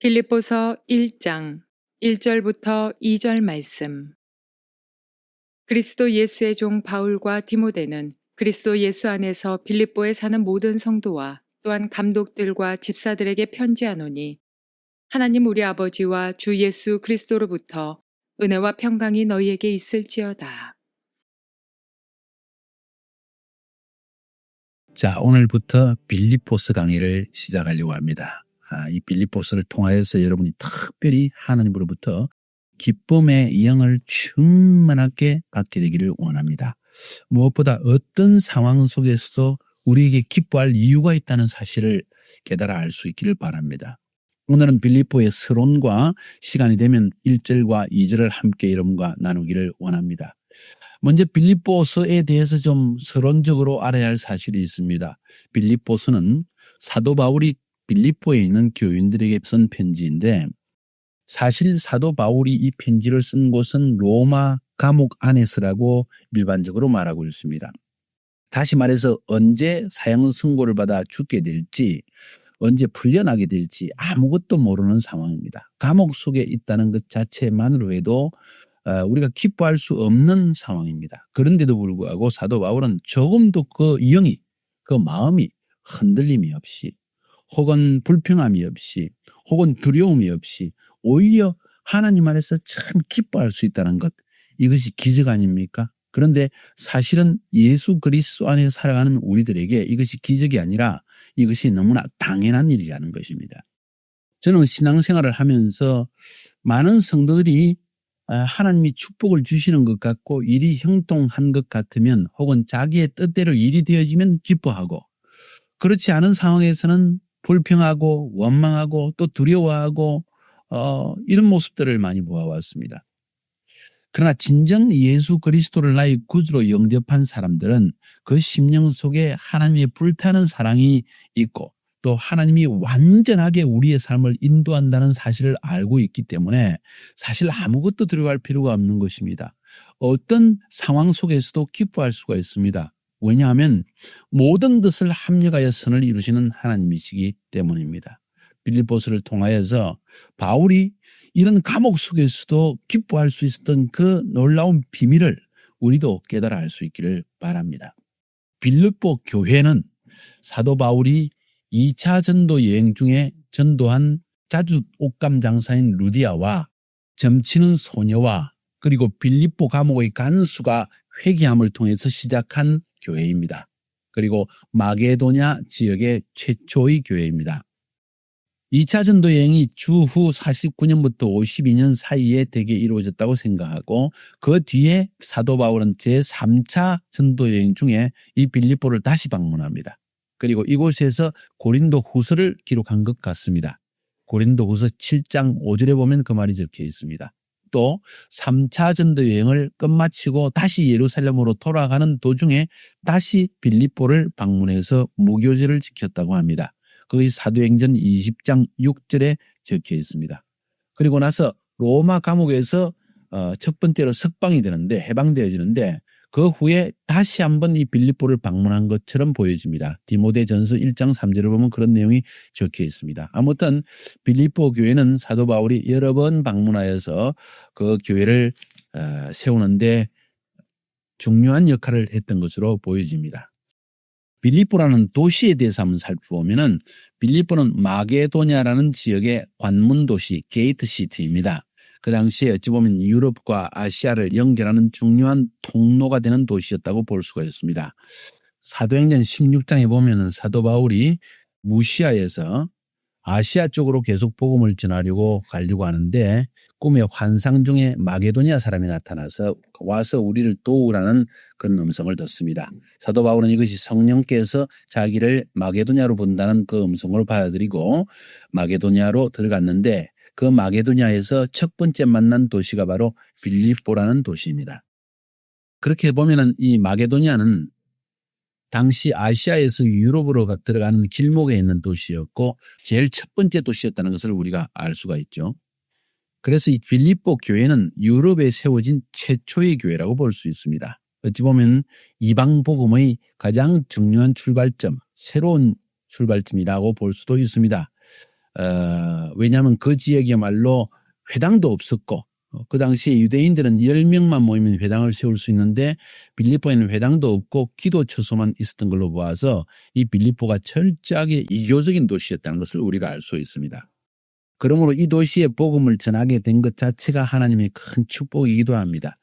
빌립보서 1장 1절부터 2절 말씀. 그리스도 예수의 종 바울과 디모데는 그리스도 예수 안에서 빌립보에 사는 모든 성도와 또한 감독들과 집사들에게 편지하노니 하나님 우리 아버지와 주 예수 그리스도로부터 은혜와 평강이 너희에게 있을지어다. 자, 오늘부터 빌립보스 강의를 시작하려고 합니다. 아, 이 빌립보스를 통하여서 여러분이 특별히 하나님으로부터 기쁨의 영을 충만하게 받게 되기를 원합니다. 무엇보다 어떤 상황 속에서도 우리에게 기뻐할 이유가 있다는 사실을 깨달아 알 수 있기를 바랍니다. 오늘은 빌립보의 서론과 시간이 되면 1절과 2절을 함께 여러분과 나누기를 원합니다. 먼저 빌립보서에 대해서 좀 서론적으로 알아야 할 사실이 있습니다. 빌립보서는 사도 바울이 빌립보에 있는 교인들에게 쓴 편지인데 사실 사도 바울이 이 편지를 쓴 곳은 로마 감옥 안에서라고 일반적으로 말하고 있습니다. 다시 말해서 언제 사형 선고를 받아 죽게 될지 언제 풀려나게 될지 아무것도 모르는 상황입니다. 감옥 속에 있다는 것 자체만으로 해도 어, 우리가 기뻐할 수 없는 상황입니다. 그런데도 불구하고 사도 바울은 조금도 그 영이 그 마음이 흔들림이 없이 혹은 불평함이 없이 혹은 두려움이 없이 오히려 하나님 안에서 참 기뻐할 수 있다는 것 이것이 기적 아닙니까? 그런데 사실은 예수 그리스도 안에 살아가는 우리들에게 이것이 기적이 아니라 이것이 너무나 당연한 일이라는 것입니다. 저는 신앙생활을 하면서 많은 성도들이 아, 하나님이 축복을 주시는 것 같고 일이 형통한 것 같으면 혹은 자기의 뜻대로 일이 되어지면 기뻐하고 그렇지 않은 상황에서는 불평하고 원망하고 또 두려워하고 어, 이런 모습들을 많이 보아왔습니다. 그러나 진정 예수 그리스도를 나의 구주로 영접한 사람들은 그 심령 속에 하나님의 불타는 사랑이 있고 또 하나님이 완전하게 우리의 삶을 인도한다는 사실을 알고 있기 때문에 사실 아무것도 들어갈 필요가 없는 것입니다. 어떤 상황 속에서도 기뻐할 수가 있습니다. 왜냐하면 모든 것을 합력하여 선을 이루시는 하나님이시기 때문입니다. 빌립보스를 통하여서 바울이 이런 감옥 속에서도 기뻐할 수 있었던 그 놀라운 비밀을 우리도 깨달아 알 수 있기를 바랍니다. 빌립보 교회는 사도 바울이 2차 전도 여행 중에 전도한 자주 옷감 장사인 루디아와 점치는 소녀와 그리고 빌립보 감옥의 간수가 회개함을 통해서 시작한 교회입니다. 그리고 마게도냐 지역의 최초의 교회입니다. 2차 전도 여행이 주후 49년부터 52년 사이에 대개 이루어졌다고 생각하고 그 뒤에 사도 바울은 제3차 전도 여행 중에 이 빌립보를 다시 방문합니다. 그리고 이곳에서 고린도 후서를 기록한 것 같습니다. 고린도 후서 7장 5절에 보면 그 말이 적혀 있습니다. 또 3차 전도 여행을 끝마치고 다시 예루살렘으로 돌아가는 도중에 다시 빌립보를 방문해서 무교제를 지켰다고 합니다. 그것이 사도행전 20장 6절에 적혀 있습니다. 그리고 나서 로마 감옥에서 어, 첫 번째로 석방이 되는데 해방되어지는데 그 후에 다시 한번 이 빌립보를 방문한 것처럼 보여집니다. 디모데 전서 1장 3절을 보면 그런 내용이 적혀 있습니다. 아무튼 빌립보 교회는 사도 바울이 여러 번 방문하여서 그 교회를 어, 세우는데 중요한 역할을 했던 것으로 보여집니다. 빌립보라는 도시에 대해서 한번 살펴보면은 빌립보는 마게도냐라는 지역의 관문 도시 게이트 시티입니다. 그 당시에 어찌 보면 유럽과 아시아를 연결하는 중요한 통로가 되는 도시였다고 볼 수가 있습니다. 사도행전 16장에 보면은 사도 바울이 무시아에서 아시아 쪽으로 계속 복음을 전하려고 가려고 하는데 꿈의 환상 중에 마게도니아 사람이 나타나서 와서 우리를 도우라는 그런 음성을 듣습니다. 사도 바울은 이것이 성령께서 자기를 마게도니아로 본다는 그 음성으로 받아들이고 마게도니아로 들어갔는데 그 마게도니아에서 첫 번째 만난 도시가 바로 빌립보라는 도시입니다. 그렇게 보면은 이 마게도니아는 당시 아시아에서 유럽으로 들어가는 길목에 있는 도시였고 제일 첫 번째 도시였다는 것을 우리가 알 수가 있죠. 그래서 이 빌립보 교회는 유럽에 세워진 최초의 교회라고 볼 수 있습니다. 어찌 보면 이방 복음의 가장 중요한 출발점, 새로운 출발점이라고 볼 수도 있습니다. 어, 왜냐하면 그 지역이야말로 회당도 없었고 어, 그 당시에 유대인들은 10명만 모이면 회당을 세울 수 있는데 빌립보에는 회당도 없고 기도 처소만 있었던 걸로 보아서 이 빌립보가 철저하게 이교적인 도시였다는 것을 우리가 알 수 있습니다. 그러므로 이 도시에 복음을 전하게 된 것 자체가 하나님의 큰 축복이기도 합니다.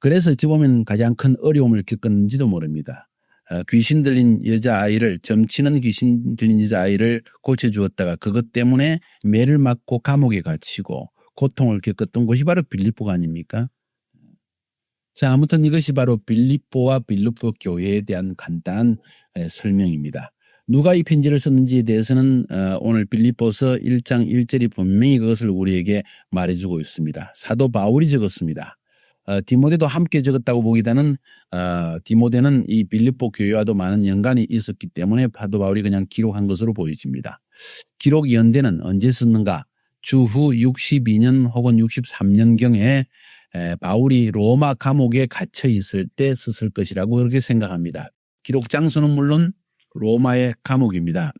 그래서 어찌 보면 가장 큰 어려움을 겪었는지도 모릅니다. 어, 귀신 들린 여자아이를 점치는 귀신 들린 여자아이를 고쳐주었다가 그것 때문에 매를 맞고 감옥에 갇히고 고통을 겪었던 곳이 바로 빌립보가 아닙니까? 자, 아무튼 이것이 바로 빌립보와 빌립보 교회에 대한 간단한 에, 설명입니다. 누가 이 편지를 썼는지에 대해서는 어, 오늘 빌립보서 1장 1절이 분명히 그것을 우리에게 말해주고 있습니다. 사도 바울이 적었습니다. 어, 디모데도 함께 적었다고 보기보다는 어, 디모데는 이 빌립보 교회와도 많은 연관이 있었기 때문에 사도 바울이 그냥 기록한 것으로 보여집니다. 기록 연대는 언제 썼는가? 주후 62년 혹은 63년경에 바울이 로마 감옥에 갇혀 있을 때 썼을 것이라고 그렇게 생각합니다. 기록 장소는 물론 로마의 감옥입니다.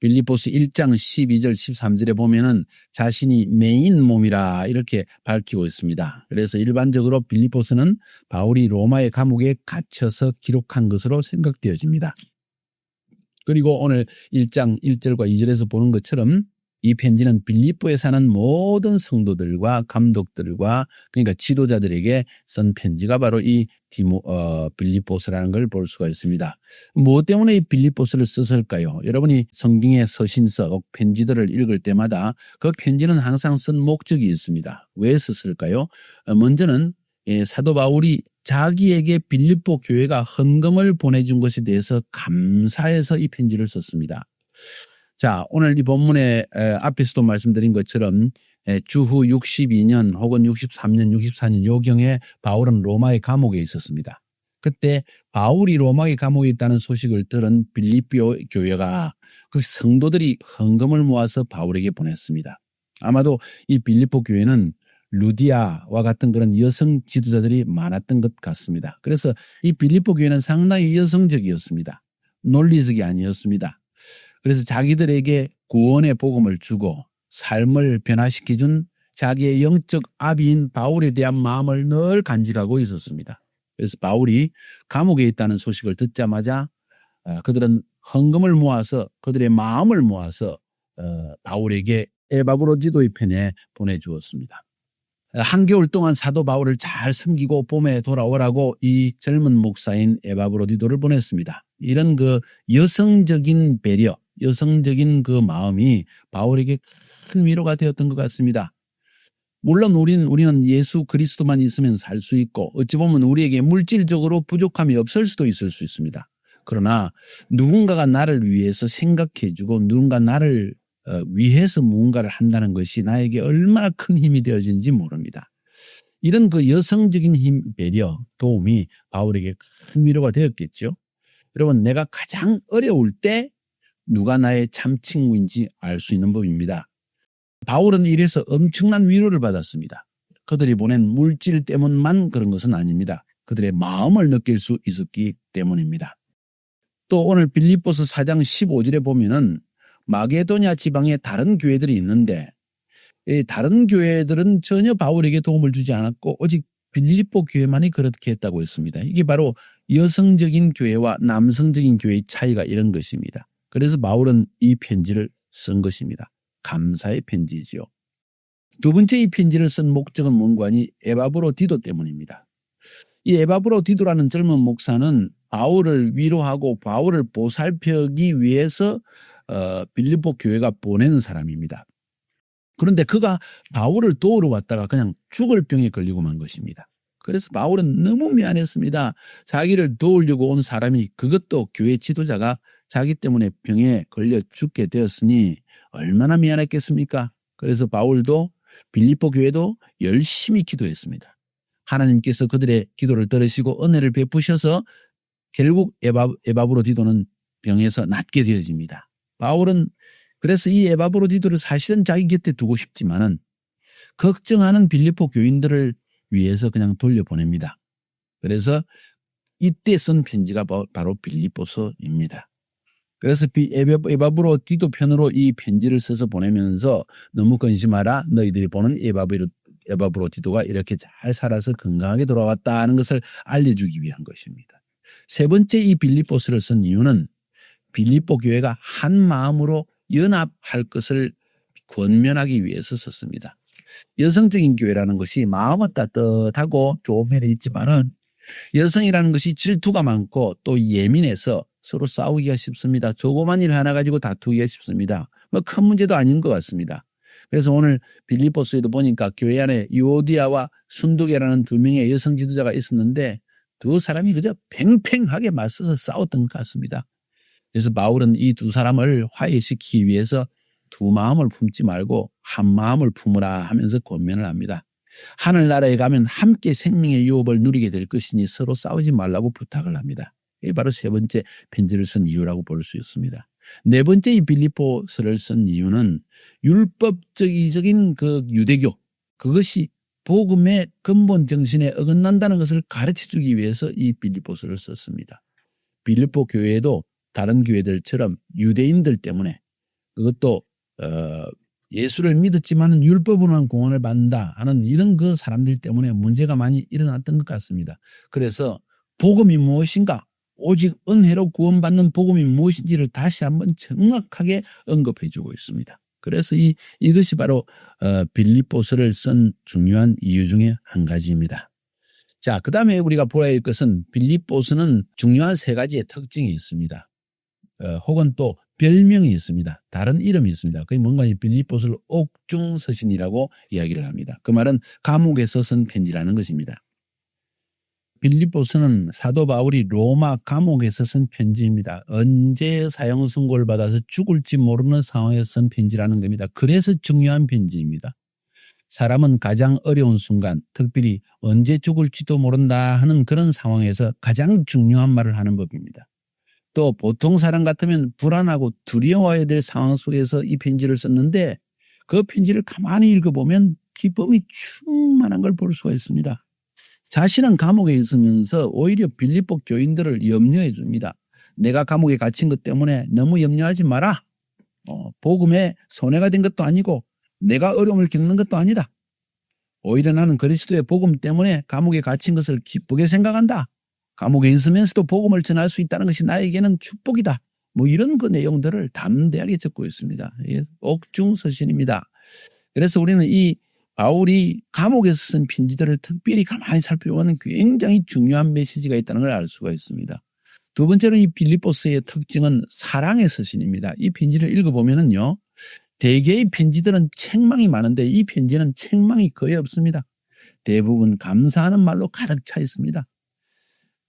빌리포스 1장 12절 13절에 보면은 자신이 메인 몸이라 이렇게 밝히고 있습니다. 그래서 일반적으로 빌리포스는 바울이 로마의 감옥에 갇혀서 기록한 것으로 생각되어집니다. 그리고 오늘 1장 1절과 2절에서 보는 것처럼 이 편지는 빌립보에 사는 모든 성도들과 감독들과 그러니까 지도자들에게 쓴 편지가 바로 이 디모 어, 빌립보스라는 걸 볼 수가 있습니다. 무엇 때문에 이 빌립보스를 썼을까요? 여러분이 성경의 서신서 편지들을 읽을 때마다 그 편지는 항상 쓴 목적이 있습니다. 왜 썼을까요? 어, 먼저는 예, 사도 바울이 자기에게 빌립보 교회가 헌금을 보내준 것에 대해서 감사해서 이 편지를 썼습니다. 자, 오늘 이 본문에 앞에서도 말씀드린 것처럼 주후 62년 혹은 63년, 64년 요경에 바울은 로마의 감옥에 있었습니다. 그때 바울이 로마의 감옥에 있다는 소식을 들은 빌립보 교회가 그 성도들이 헌금을 모아서 바울에게 보냈습니다. 아마도 이 빌립보 교회는 루디아와 같은 그런 여성 지도자들이 많았던 것 같습니다. 그래서 이 빌립보 교회는 상당히 여성적이었습니다. 논리적이 아니었습니다. 그래서 자기들에게 구원의 복음을 주고 삶을 변화시켜준 자기의 영적 아비인 바울에 대한 마음을 늘 간직하고 있었습니다. 그래서 바울이 감옥에 있다는 소식을 듣자마자 어, 그들은 헌금을 모아서 그들의 마음을 모아서 어, 바울에게 에바브로 지도의 편에 보내주었습니다. 한겨울 동안 사도 바울을 잘 섬기고 봄에 돌아오라고 이 젊은 목사인 에바브로디도를 보냈습니다. 이런 그 여성적인 배려, 여성적인 그 마음이 바울에게 큰 위로가 되었던 것 같습니다. 물론 우리는, 우리는 예수 그리스도만 있으면 살 수 있고 어찌 보면 우리에게 물질적으로 부족함이 없을 수도 있을 수 있습니다. 그러나 누군가가 나를 위해서 생각해주고 누군가 나를 어, 위해서 무언가를 한다는 것이 나에게 얼마나 큰 힘이 되어지는지 모릅니다. 이런 그 여성적인 힘, 배려, 도움이 바울에게 큰 위로가 되었겠죠. 여러분, 내가 가장 어려울 때 누가 나의 참 친구인지 알 수 있는 법입니다. 바울은 이래서 엄청난 위로를 받았습니다. 그들이 보낸 물질 때문만 그런 것은 아닙니다. 그들의 마음을 느낄 수 있었기 때문입니다. 또 오늘 빌립보스 4장 15절에 보면은 마게도냐 지방에 다른 교회들이 있는데 이 다른 교회들은 전혀 바울에게 도움을 주지 않았고 오직 빌립보 교회만이 그렇게 했다고 했습니다. 이게 바로 여성적인 교회와 남성적인 교회의 차이가 이런 것입니다. 그래서 바울은 이 편지를 쓴 것입니다. 감사의 편지지요. 두 번째 이 편지를 쓴 목적은 뭔가니 에바브로 디도 때문입니다. 이 에바브로 디도라는 젊은 목사는 바울을 위로하고 바울을 보살펴기 위해서 어, 빌립보 교회가 보내는 사람입니다. 그런데 그가 바울을 도우러 왔다가 그냥 죽을 병에 걸리고 만 것입니다. 그래서 바울은 너무 미안했습니다. 자기를 도우려고 온 사람이 그것도 교회 지도자가 자기 때문에 병에 걸려 죽게 되었으니 얼마나 미안했겠습니까? 그래서 바울도 빌립보 교회도 열심히 기도했습니다. 하나님께서 그들의 기도를 들으시고 은혜를 베푸셔서 결국 에바, 에바브로 디도는 병에서 낫게 되어집니다. 바울은 그래서 이 에바브로 디도를 사실은 자기 곁에 두고 싶지만은 걱정하는 빌립보 교인들을 위해서 그냥 돌려보냅니다. 그래서 이때 쓴 편지가 바로 빌립보서입니다. 그래서 에바브로 디도 편으로 이 편지를 써서 보내면서 너무 근심하라 너희들이 보는 에바브로 에바브로 디도가 이렇게 잘 살아서 건강하게 돌아왔다는 것을 알려주기 위한 것입니다. 세 번째 이 빌립보스를 쓴 이유는 빌립보 교회가 한 마음으로 연합할 것을 권면하기 위해서 썼습니다. 여성적인 교회라는 것이 마음은 따뜻하고 좋은 면이 있지만은 여성이라는 것이 질투가 많고 또 예민해서 서로 싸우기가 쉽습니다. 조그만 일 하나 가지고 다투기가 쉽습니다. 뭐 큰 문제도 아닌 것 같습니다. 그래서 오늘 빌리포스에도 보니까 교회 안에 유오디아와 순두계라는 두 명의 여성 지도자가 있었는데 두 사람이 그저 팽팽하게 맞서서 싸웠던 것 같습니다. 그래서 바울은 이 두 사람을 화해시키기 위해서 두 마음을 품지 말고 한 마음을 품으라 하면서 권면을 합니다. 하늘나라에 가면 함께 생명의 유업을 누리게 될 것이니 서로 싸우지 말라고 부탁을 합니다. 이게 바로 세 번째 편지를 쓴 이유라고 볼 수 있습니다. 네 번째 이 빌리포스를 쓴 이유는 율법적인 그 유대교 그것이 복음의 근본 정신에 어긋난다는 것을 가르쳐 주기 위해서 이 빌리포스를 썼습니다. 빌리포 교회도 다른 교회들처럼 유대인들 때문에 그것도 어 예수를 믿었지만 율법으로만 공헌을 받는다 하는 이런 그 사람들 때문에 문제가 많이 일어났던 것 같습니다. 그래서 복음이 무엇인가 오직 은혜로 구원받는 복음이 무엇인지를 다시 한번 정확하게 언급해 주고 있습니다. 그래서 이, 이것이 바로, 어, 빌립보서를 쓴 중요한 이유 중에 한 가지입니다. 자, 그 다음에 우리가 보아야 할 것은 빌립보서는 중요한 세 가지의 특징이 있습니다. 어, 혹은 또 별명이 있습니다. 다른 이름이 있습니다. 그게 뭔가 이 빌립보서를 옥중서신이라고 이야기를 합니다. 그 말은 감옥에서 쓴 편지라는 것입니다. 빌립보서는 사도 바울이 로마 감옥에서 쓴 편지입니다. 언제 사형 선고를 받아서 죽을지 모르는 상황에서 쓴 편지라는 겁니다. 그래서 중요한 편지입니다. 사람은 가장 어려운 순간, 특별히 언제 죽을지도 모른다 하는 그런 상황에서 가장 중요한 말을 하는 법입니다. 또 보통 사람 같으면 불안하고 두려워해야 될 상황 속에서 이 편지를 썼는데 그 편지를 가만히 읽어보면 기쁨이 충만한 걸 볼 수가 있습니다. 자신은 감옥에 있으면서 오히려 빌립보 교인들을 염려해 줍니다. 내가 감옥에 갇힌 것 때문에 너무 염려하지 마라. 어, 복음에 손해가 된 것도 아니고 내가 어려움을 겪는 것도 아니다. 오히려 나는 그리스도의 복음 때문에 감옥에 갇힌 것을 기쁘게 생각한다. 감옥에 있으면서도 복음을 전할 수 있다는 것이 나에게는 축복이다. 뭐 이런 그 내용들을 담대하게 적고 있습니다. 이게 옥중 서신입니다. 그래서 우리는 이 바울이 감옥에서 쓴 편지들을 특별히 가만히 살펴보면 굉장히 중요한 메시지가 있다는 걸 알 수가 있습니다. 두 번째로 이 빌리포스의 특징은 사랑의 서신입니다. 이 편지를 읽어보면은요, 대개의 편지들은 책망이 많은데 이 편지는 책망이 거의 없습니다. 대부분 감사하는 말로 가득 차 있습니다.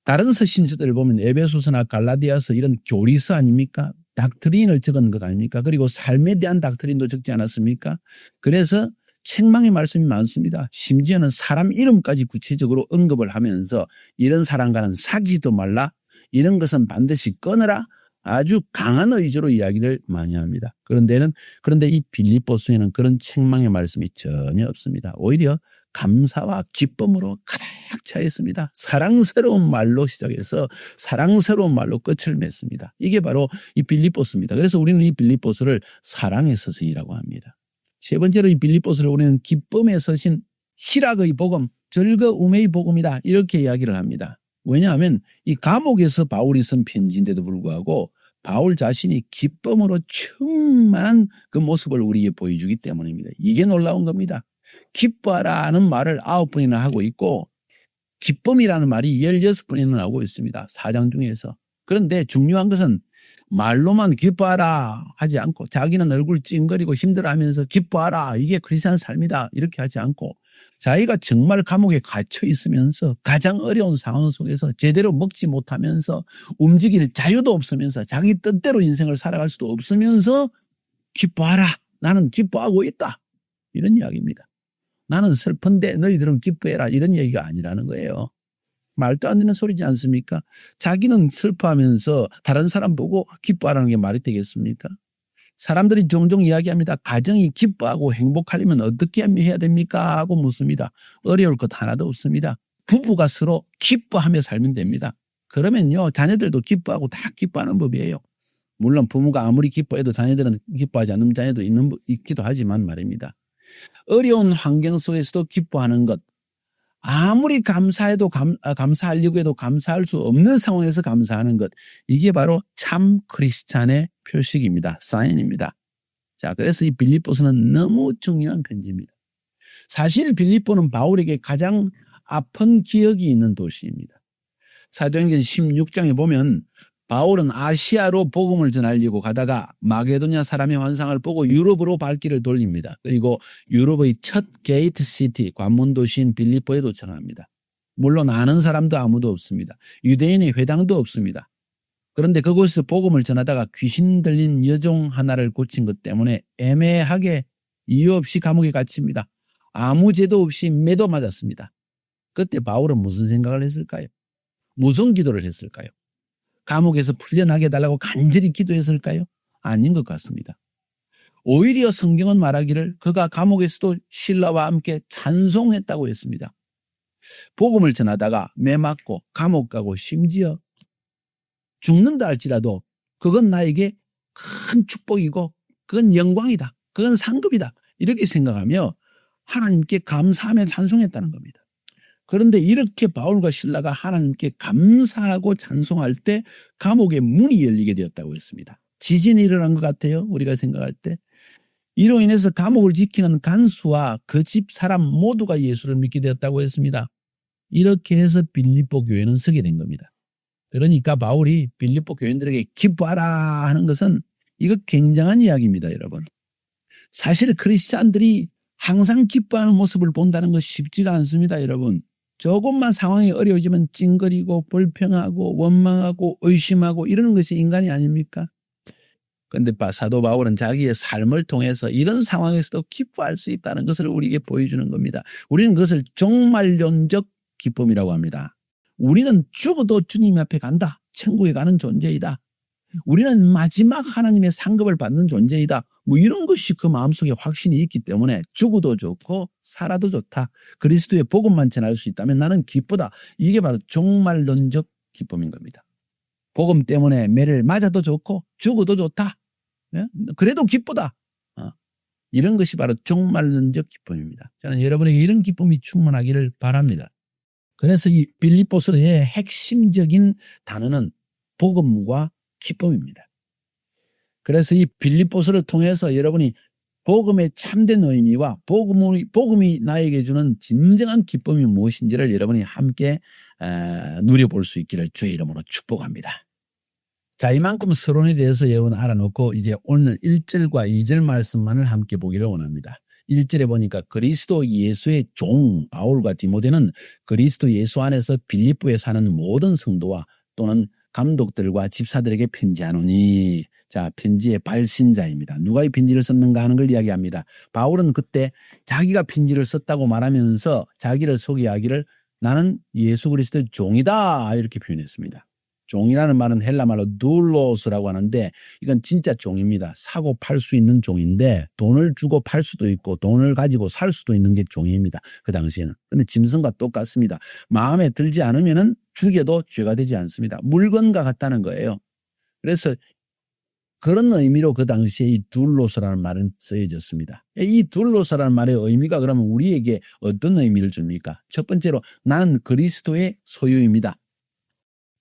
다른 서신서들을 보면 에베소서나 갈라디아서 이런 교리서 아닙니까? 닥트린을 적은 것 아닙니까? 그리고 삶에 대한 닥트린도 적지 않았습니까? 그래서 책망의 말씀이 많습니다. 심지어는 사람 이름까지 구체적으로 언급을 하면서 이런 사람과는 사귀지도 말라. 이런 것은 반드시 끊어라. 아주 강한 의지로 이야기를 많이 합니다. 그런데는 그런데 이 빌립보서에는 그런 책망의 말씀이 전혀 없습니다. 오히려 감사와 기쁨으로 가득 차 있습니다. 사랑스러운 말로 시작해서 사랑스러운 말로 끝을 맺습니다. 이게 바로 이 빌립보스입니다. 그래서 우리는 이 빌립보스를 사랑의 서신이라고 합니다. 세 번째로 이 빌립보스를 우리는 기쁨의 서신, 희락의 복음, 즐거움의 복음이다. 이렇게 이야기를 합니다. 왜냐하면 이 감옥에서 바울이 쓴 편지인데도 불구하고 바울 자신이 기쁨으로 충만한 그 모습을 우리에게 보여주기 때문입니다. 이게 놀라운 겁니다. 기뻐하라는 말을 아홉 번이나 하고 있고 기쁨이라는 말이 열여섯 번이나 나오고 있습니다. 사장 중에서. 그런데 중요한 것은 말로만 기뻐하라 하지 않고 자기는 얼굴 찡그리고 힘들어하면서 기뻐하라 이게 크리스찬 삶이다 이렇게 하지 않고 자기가 정말 감옥에 갇혀 있으면서 가장 어려운 상황 속에서 제대로 먹지 못하면서 움직일 자유도 없으면서 자기 뜻대로 인생을 살아갈 수도 없으면서 기뻐하라 나는 기뻐하고 있다 이런 이야기입니다. 나는 슬픈데 너희들은 기뻐해라 이런 얘기가 아니라는 거예요. 말도 안 되는 소리지 않습니까? 자기는 슬퍼하면서 다른 사람 보고 기뻐하라는 게 말이 되겠습니까? 사람들이 종종 이야기합니다. 가정이 기뻐하고 행복하려면 어떻게 해야 됩니까? 하고 묻습니다. 어려울 것 하나도 없습니다. 부부가 서로 기뻐하며 살면 됩니다. 그러면요, 자녀들도 기뻐하고 다 기뻐하는 법이에요. 물론 부모가 아무리 기뻐해도 자녀들은 기뻐하지 않는 자녀도 있는, 있기도 하지만 말입니다. 어려운 환경 속에서도 기뻐하는 것. 아무리 감사해도 감, 아, 감사하려고 해도 감사할 수 없는 상황에서 감사하는 것. 이게 바로 참 크리스찬의 표식입니다. 사인입니다. 자, 그래서 이 빌립보서는 너무 중요한 편지입니다. 사실 빌립보는 바울에게 가장 아픈 기억이 있는 도시입니다. 사도행전 16장에 보면 바울은 아시아로 복음을 전하려고 가다가 마게도냐 사람의 환상을 보고 유럽으로 발길을 돌립니다. 그리고 유럽의 첫 게이트 시티 관문 도시인 빌립보에 도착합니다. 물론 아는 사람도 아무도 없습니다. 유대인의 회당도 없습니다. 그런데 그곳에서 복음을 전하다가 귀신 들린 여종 하나를 고친 것 때문에 애매하게 이유 없이 감옥에 갇힙니다. 아무 죄도 없이 매도 맞았습니다. 그때 바울은 무슨 생각을 했을까요? 무슨 기도를 했을까요? 감옥에서 풀려나게 해달라고 간절히 기도했을까요? 아닌 것 같습니다. 오히려 성경은 말하기를 그가 감옥에서도 신라와 함께 찬송했다고 했습니다. 복음을 전하다가 매 맞고 감옥 가고 심지어 죽는다 할지라도 그건 나에게 큰 축복이고 그건 영광이다. 그건 상급이다. 이렇게 생각하며 하나님께 감사하며 찬송했다는 겁니다. 그런데 이렇게 바울과 신라가 하나님께 감사하고 찬송할 때 감옥의 문이 열리게 되었다고 했습니다. 지진이 일어난 것 같아요. 우리가 생각할 때. 이로 인해서 감옥을 지키는 간수와 그 집 사람 모두가 예수를 믿게 되었다고 했습니다. 이렇게 해서 빌립보 교회는 서게 된 겁니다. 그러니까 바울이 빌립보 교인들에게 기뻐하라 하는 것은 이거 굉장한 이야기입니다, 여러분. 사실 크리스찬들이 항상 기뻐하는 모습을 본다는 것 쉽지가 않습니다, 여러분. 조금만 상황이 어려워지면 찡거리고 불평하고 원망하고 의심하고 이러는 것이 인간이 아닙니까? 그런데 사도 바울은 자기의 삶을 통해서 이런 상황에서도 기뻐할 수 있다는 것을 우리에게 보여주는 겁니다. 우리는 그것을 종말론적 기쁨이라고 합니다. 우리는 죽어도 주님 앞에 간다. 천국에 가는 존재이다. 우리는 마지막 하나님의 상급을 받는 존재이다. 뭐 이런 것이 그 마음속에 확신이 있기 때문에 죽어도 좋고 살아도 좋다. 그리스도의 복음만 전할 수 있다면 나는 기쁘다. 이게 바로 종말론적 기쁨인 겁니다. 복음 때문에 매를 맞아도 좋고 죽어도 좋다. 예? 그래도 기쁘다. 어. 이런 것이 바로 종말론적 기쁨입니다. 저는 여러분에게 이런 기쁨이 충만하기를 바랍니다. 그래서 이 빌립보서의 핵심적인 단어는 복음과 기쁨입니다. 그래서 이 빌립보서를 통해서 여러분이 복음의 참된 의미와 복음이, 복음이 나에게 주는 진정한 기쁨이 무엇인지를 여러분이 함께 누려볼 수 있기를 주의 이름으로 축복합니다. 자, 이만큼 서론에 대해서 여러분 알아놓고 이제 오늘 1절과 2절 말씀만을 함께 보기를 원합니다. 1절에 보니까 그리스도 예수의 종 바울과 디모데는 그리스도 예수 안에서 빌립보에 사는 모든 성도와 또는 감독들과 집사들에게 편지하노니 자 편지의 발신자입니다. 누가 이 편지를 썼는가 하는 걸 이야기합니다. 바울은 그때 자기가 편지를 썼다고 말하면서 자기를 소개하기를 나는 예수 그리스도의 종이다 이렇게 표현했습니다. 종이라는 말은 헬라 말로 둘로스라고 하는데 이건 진짜 종입니다. 사고 팔 수 있는 종인데 돈을 주고 팔 수도 있고 돈을 가지고 살 수도 있는 게 종입니다. 그 당시에는. 근데 짐승과 똑같습니다. 마음에 들지 않으면은 죽여도 죄가 되지 않습니다. 물건과 같다는 거예요. 그래서 그런 의미로 그 당시에 이 둘로서라는 말은 쓰여졌습니다. 이 둘로서라는 말의 의미가 그러면 우리에게 어떤 의미를 줍니까? 첫 번째로 나는 그리스도의 소유입니다.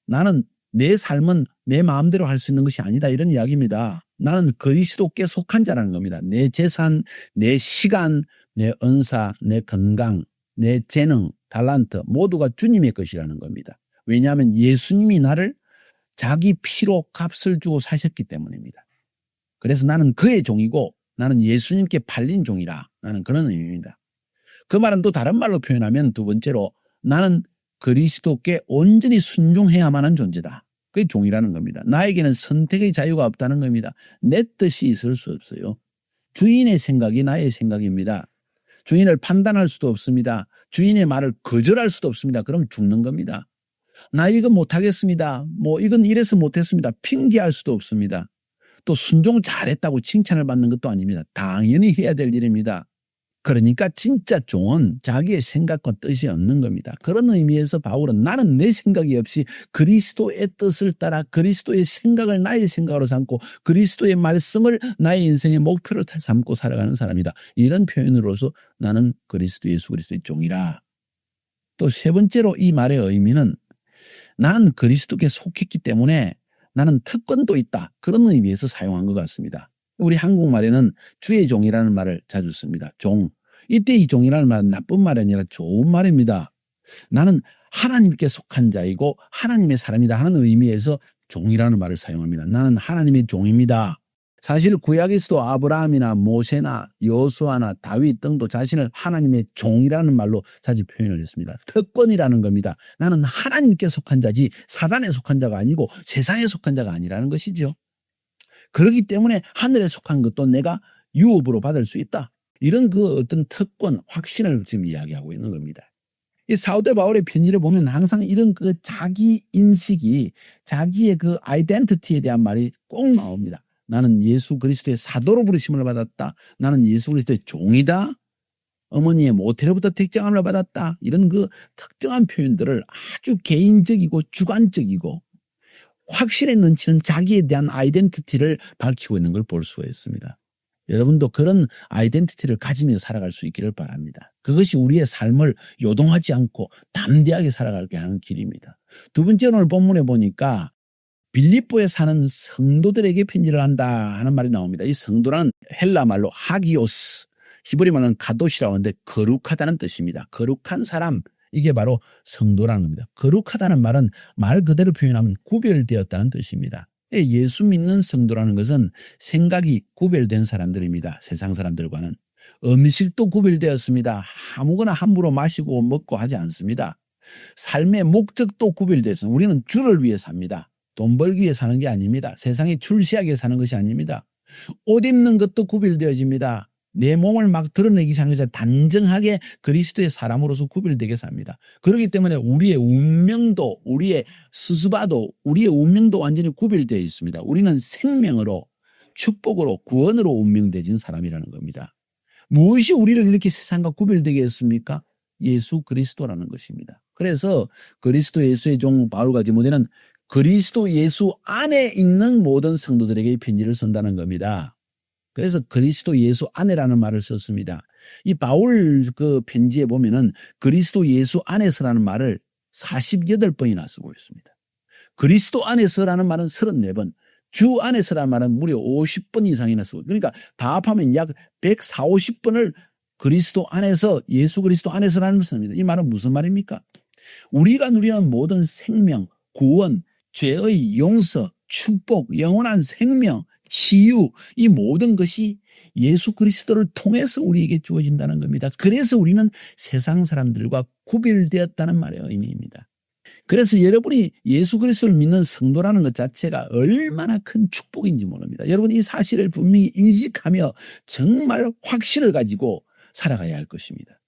나는 내 삶은 내 마음대로 할 수 있는 것이 아니다 이런 이야기입니다. 나는 그리스도께 속한 자라는 겁니다. 내 재산, 내 시간, 내 은사, 내 건강, 내 재능, 달란트 모두가 주님의 것이라는 겁니다. 왜냐하면 예수님이 나를 자기 피로 값을 주고 사셨기 때문입니다. 그래서 나는 그의 종이고 나는 예수님께 팔린 종이라 나는 그런 의미입니다. 그 말은 또 다른 말로 표현하면 두 번째로 나는 그리스도께 온전히 순종해야만 하는 존재다. 그게 종이라는 겁니다. 나에게는 선택의 자유가 없다는 겁니다. 내 뜻이 있을 수 없어요. 주인의 생각이 나의 생각입니다. 주인을 판단할 수도 없습니다. 주인의 말을 거절할 수도 없습니다. 그럼 죽는 겁니다. 나 이거 못하겠습니다. 뭐 이건 이래서 못했습니다. 핑계할 수도 없습니다. 또 순종 잘했다고 칭찬을 받는 것도 아닙니다. 당연히 해야 될 일입니다. 그러니까 진짜 종은 자기의 생각과 뜻이 없는 겁니다. 그런 의미에서 바울은 나는 내 생각이 없이 그리스도의 뜻을 따라 그리스도의 생각을 나의 생각으로 삼고 그리스도의 말씀을 나의 인생의 목표를 삼고 살아가는 사람이다. 이런 표현으로서 나는 그리스도 예수 그리스도의 종이라. 또 세 번째로 이 말의 의미는 나는 그리스도께 속했기 때문에 나는 특권도 있다. 그런 의미에서 사용한 것 같습니다. 우리 한국말에는 주의 종이라는 말을 자주 씁니다. 종. 이때 이 종이라는 말은 나쁜 말이 아니라 좋은 말입니다. 나는 하나님께 속한 자이고 하나님의 사람이다 하는 의미에서 종이라는 말을 사용합니다. 나는 하나님의 종입니다. 사실 구약에서도 아브라함이나 모세나 여수아나 다윗 등도 자신을 하나님의 종이라는 말로 자주 표현을 했습니다. 특권이라는 겁니다. 나는 하나님께 속한 자지 사단에 속한 자가 아니고 세상에 속한 자가 아니라는 것이죠. 그렇기 때문에 하늘에 속한 것도 내가 유업으로 받을 수 있다. 이런 그 어떤 특권, 확신을 지금 이야기하고 있는 겁니다. 이 사우대 바울의 편지를 보면 항상 이런 그 자기 인식이 자기의 그 아이덴티티에 대한 말이 꼭 나옵니다. 나는 예수 그리스도의 사도로 부르심을 받았다. 나는 예수 그리스도의 종이다. 어머니의 모태로부터 택정함을 받았다. 이런 그 특정한 표현들을 아주 개인적이고 주관적이고 확실에 넘치는 자기에 대한 아이덴티티를 밝히고 있는 걸 볼 수가 있습니다. 여러분도 그런 아이덴티티를 가지며 살아갈 수 있기를 바랍니다. 그것이 우리의 삶을 요동하지 않고 담대하게 살아가게 하는 길입니다. 두 번째 오늘 본문에 보니까 빌립보에 사는 성도들에게 편지를 한다 하는 말이 나옵니다. 이 성도란 헬라 말로 하기오스, 히브리 말로는 가도시라고 하는데 거룩하다는 뜻입니다. 거룩한 사람, 이게 바로 성도라는 겁니다. 거룩하다는 말은 말 그대로 표현하면 구별되었다는 뜻입니다. 예, 예수 믿는 성도라는 것은 생각이 구별된 사람들입니다. 세상 사람들과는. 음식도 구별되었습니다. 아무거나 함부로 마시고 먹고 하지 않습니다. 삶의 목적도 구별되었습니다. 우리는 주를 위해 삽니다. 돈 벌기 위해 사는 게 아닙니다. 세상에 출시하게 사는 것이 아닙니다. 옷 입는 것도 구별되어집니다. 내 몸을 막 드러내기 것이 단정하게 그리스도의 사람으로서 구별되게 삽니다. 그렇기 때문에 우리의 운명도, 우리의 스스바도, 우리의 운명도 완전히 구별되어 있습니다. 우리는 생명으로, 축복으로, 구원으로 운명되진 사람이라는 겁니다. 무엇이 우리를 이렇게 세상과 구별되게 했습니까? 예수 그리스도라는 것입니다. 그래서 그리스도 예수의 종 바울과 디모데는 그리스도 예수 안에 있는 모든 성도들에게 편지를 쓴다는 겁니다. 그래서 그리스도 예수 안에라는 말을 썼습니다. 이 바울 그 편지에 보면은 그리스도 예수 안에서라는 말을 48번이나 쓰고 있습니다. 그리스도 안에서라는 말은 34번, 주 안에서라는 말은 무려 50번 이상이나 쓰고, 그러니까 다 합하면 약 140, 50번을 그리스도 안에서, 예수 그리스도 안에서라는 말입니다. 이 말은 무슨 말입니까? 우리가 누리는 모든 생명, 구원, 죄의 용서, 축복, 영원한 생명, 치유, 이 모든 것이 예수 그리스도를 통해서 우리에게 주어진다는 겁니다. 그래서 우리는 세상 사람들과 구별되었다는 말의 의미입니다. 그래서 여러분이 예수 그리스도를 믿는 성도라는 것 자체가 얼마나 큰 축복인지 모릅니다. 여러분 이 사실을 분명히 인식하며 정말 확신을 가지고 살아가야 할 것입니다.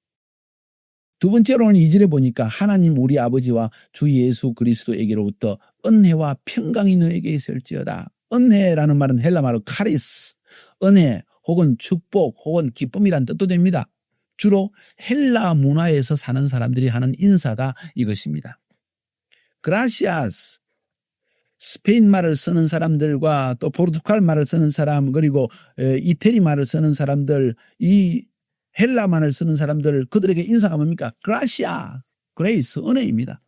두 번째로는 이절에 보니까 하나님 우리 아버지와 주 예수 그리스도에게로부터 은혜와 평강이 너에게 있을지어다. 은혜라는 말은 헬라 말로 카리스, 은혜 혹은 축복 혹은 기쁨이란 뜻도 됩니다. 주로 헬라 문화에서 사는 사람들이 하는 인사가 이것입니다. 그라시아스, 스페인 말을 쓰는 사람들과 또 포르투갈 말을 쓰는 사람 그리고 이태리 말을 쓰는 사람들 이 헬라 말을 쓰는 사람들 그들에게 인사가 뭡니까? 그라시아, 그레이스, 은혜입니다.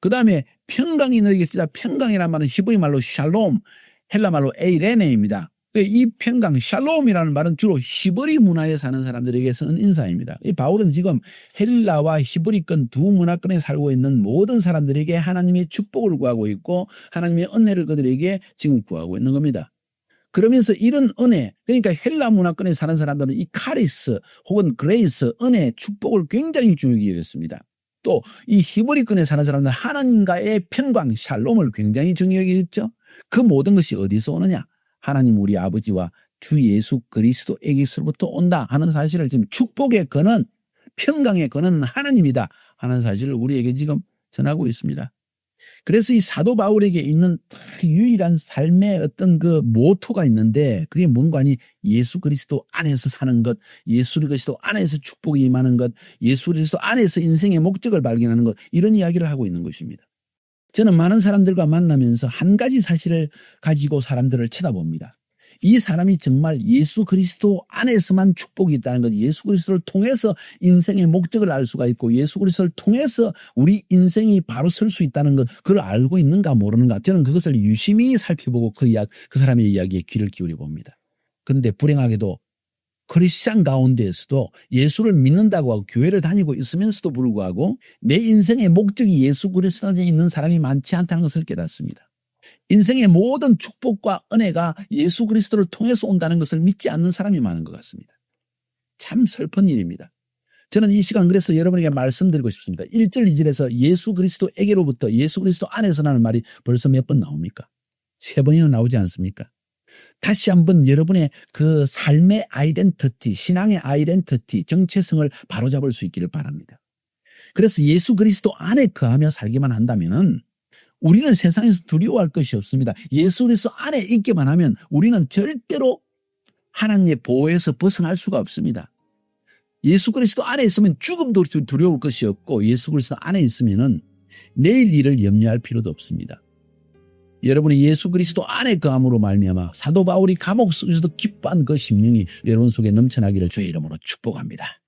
그 다음에 평강이 너에게 진짜 평강이라는 말은 히브리 말로 샬롬, 헬라 말로 에이레네입니다. 이 평강, 샬롬이라는 말은 주로 히브리 문화에 사는 사람들에게 쓰는 인사입니다. 이 바울은 지금 헬라와 히브리권 두 문화권에 살고 있는 모든 사람들에게 하나님의 축복을 구하고 있고 하나님의 은혜를 그들에게 지금 구하고 있는 겁니다. 그러면서 이런 은혜, 그러니까 헬라 문화권에 사는 사람들은 이 카리스 혹은 그레이스, 은혜, 축복을 굉장히 중요히 여겼습니다. 또 이 히브리권에 사는 사람들은 하나님과의 평강, 샬롬을 굉장히 중요히 여겼죠. 그 모든 것이 어디서 오느냐? 하나님 우리 아버지와 주 예수 그리스도에게서부터 온다 하는 사실을 지금 축복의 근원, 평강의 근원은 하나님이다 하는 사실을 우리에게 지금 전하고 있습니다. 그래서 이 사도 바울에게 있는 딱 유일한 삶의 어떤 그 모토가 있는데 그게 뭔가 아니 예수 그리스도 안에서 사는 것, 예수 그리스도 안에서 축복이 임하는 것, 예수 그리스도 안에서 인생의 목적을 발견하는 것 이런 이야기를 하고 있는 것입니다. 저는 많은 사람들과 만나면서 한 가지 사실을 가지고 사람들을 쳐다봅니다. 이 사람이 정말 예수 그리스도 안에서만 축복이 있다는 것, 예수 그리스도를 통해서 인생의 목적을 알 수가 있고 예수 그리스도를 통해서 우리 인생이 바로 설 수 있다는 것, 그걸 알고 있는가 모르는가, 저는 그것을 유심히 살펴보고 그 이야기, 그 사람의 이야기에 귀를 기울여 봅니다. 그런데 불행하게도 크리스찬 가운데에서도 예수를 믿는다고 하고 교회를 다니고 있으면서도 불구하고 내 인생의 목적이 예수 그리스도 안에 있는 사람이 많지 않다는 것을 깨닫습니다. 인생의 모든 축복과 은혜가 예수 그리스도를 통해서 온다는 것을 믿지 않는 사람이 많은 것 같습니다. 참 슬픈 일입니다. 저는 이 시간 그래서 여러분에게 말씀드리고 싶습니다. 1절 2절에서 예수 그리스도에게로부터 예수 그리스도 안에서라는 말이 벌써 몇 번 나옵니까? 세 번이나 나오지 않습니까? 다시 한번 여러분의 그 삶의 아이덴티티, 신앙의 아이덴티티, 정체성을 바로잡을 수 있기를 바랍니다. 그래서 예수 그리스도 안에 거하며 살기만 한다면은 우리는 세상에서 두려워할 것이 없습니다. 예수 그리스도 안에 있기만 하면 우리는 절대로 하나님의 보호에서 벗어날 수가 없습니다. 예수 그리스도 안에 있으면 죽음도 두려울 것이 없고 예수 그리스도 안에 있으면은 내일 일을 염려할 필요도 없습니다. 여러분이 예수 그리스도 안에 거함으로 말미암아 사도 바울이 감옥 속에서도 기뻐한 그 심령이 여러분 속에 넘쳐나기를 주의 이름으로 축복합니다.